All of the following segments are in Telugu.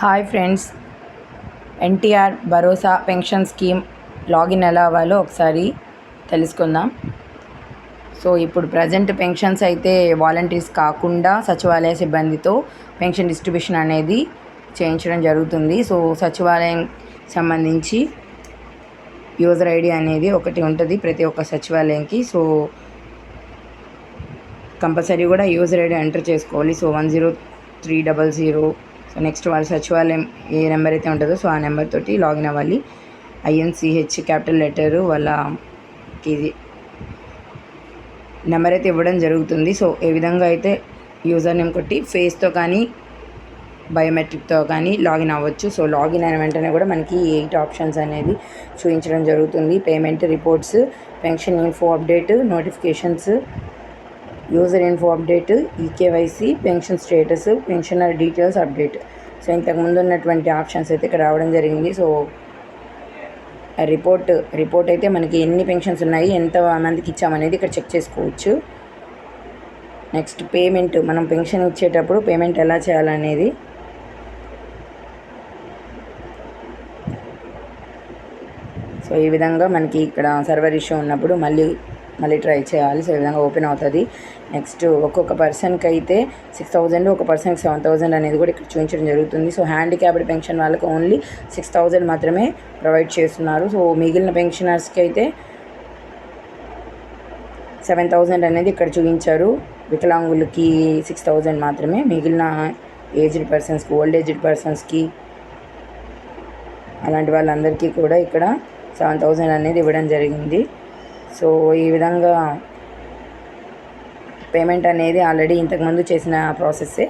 Hi friends. ఎన్టీఆర్ భరోసా పెన్షన్ స్కీమ్ లాగిన్ ఎలా అవ్వాలో ఒకసారి తెలుసుకుందాం. సో ఇప్పుడు ప్రజెంట్ పెన్షన్స్ అయితే వాలంటీర్స్ కాకుండా సచివాలయ సిబ్బందితో పెన్షన్ డిస్ట్రిబ్యూషన్ అనేది చేయించడం జరుగుతుంది. సో సచివాలయం సంబంధించి యూజర్ ఐడి అనేది ఒకటి ఉంటుంది ప్రతి ఒక్క సచివాలయంకి. సో కంపల్సరీ కూడా యూజర్ ఐడి ఎంటర్ చేసుకోవాలి. So one zero three double zero so next వాళ్ళ సచివాలయం ఏ నెంబర్ అయితే ఉంటుందో సో ఆ నెంబర్ తోటి లాగిన్ అవ్వాలి. ఐఎన్సిహెచ్ క్యాపిటల్ లెటరు వాళ్ళకి నెంబర్ అయితే ఇవ్వడం జరుగుతుంది. సో ఏ విధంగా అయితే యూజర్ నేమ్ కొట్టి ఫేస్తో కానీ బయోమెట్రిక్తో కానీ లాగిన్ అవ్వచ్చు. సో లాగిన్ అయిన వెంటనే కూడా మనకి ఎయిట్ ఆప్షన్స్ అనేది చూపించడం జరుగుతుంది. Payment reports pension info update notifications user info update eKYC pension status pensioner details update. So ఇంతకు ముందు ఉన్నటువంటి ఆప్షన్స్ అయితే ఇక్కడ రావడం జరిగింది. సో రిపోర్ట్ రిపోర్ట్ అయితే మనకి ఎన్ని పెన్షన్స్ ఉన్నాయి ఎంత మందికి ఇచ్చామనేది ఇక్కడ చెక్ చేసుకోవచ్చు. నెక్స్ట్ పేమెంట్ మనం పెన్షన్ ఇచ్చేటప్పుడు పేమెంట్ ఎలా చేయాలనేది. సో ఈ విధంగా మనకి ఇక్కడ సర్వర్ ఇష్యూ ఉన్నప్పుడు మళ్ళీ మళ్ళీ ట్రై చేయాలి. సో ఈ విధంగా ఓపెన్ అవుతుంది. నెక్స్ట్ ఒక్కొక్క పర్సన్కి అయితే సిక్స్ థౌజండ్ ఒక పర్సన్కి సెవెన్ థౌజండ్ అనేది కూడా ఇక్కడ చూపించడం జరుగుతుంది. సో హ్యాండిక్యాప్డ్ పెన్షన్ వాళ్ళకి ఓన్లీ సిక్స్ థౌజండ్ మాత్రమే ప్రొవైడ్ చేస్తున్నారు. సో మిగిలిన పెన్షనర్స్కి అయితే సెవెన్ థౌజండ్ అనేది ఇక్కడ చూపించారు. వికలాంగులకి సిక్స్ థౌజండ్ మాత్రమే. మిగిలిన ఏజ్డ్ పర్సన్స్కి ఓల్డ్ ఏజ్డ్ పర్సన్స్కి అలాంటి వాళ్ళందరికీ కూడా ఇక్కడ సెవెన్ థౌజండ్ అనేది ఇవ్వడం జరిగింది. సో ఈ విధంగా పేమెంట్ అనేది ఆల్రెడీ ఇంతకుముందు చేసిన ప్రాసెస్సే.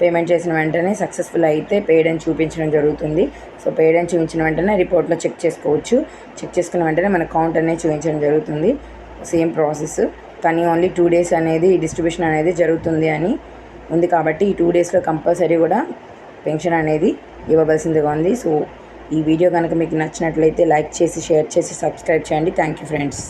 పేమెంట్ చేసిన వెంటనే సక్సెస్ఫుల్ అయితే పేడ్ అని చూపించడం జరుగుతుంది. సో పేడ్ అని చూపించిన వెంటనే రిపోర్ట్లో చెక్ చేసుకోవచ్చు. చెక్ చేసుకున్న వెంటనే మన కౌంట్ అనేది చూపించడం జరుగుతుంది. Same process. కానీ ఓన్లీ టూ డేస్ అనేది డిస్ట్రిబ్యూషన్ అనేది జరుగుతుంది అని ఉంది కాబట్టి ఈ టూ డేస్లో కంపల్సరీ కూడా పెన్షన్ అనేది ఇవ్వవలసిందిగా ఉంది. సో ఈ వీడియో కనుక మీకు నచ్చినట్లయితే లైక్ చేసి షేర్ చేసి సబ్స్క్రైబ్ చేయండి. Thank you friends.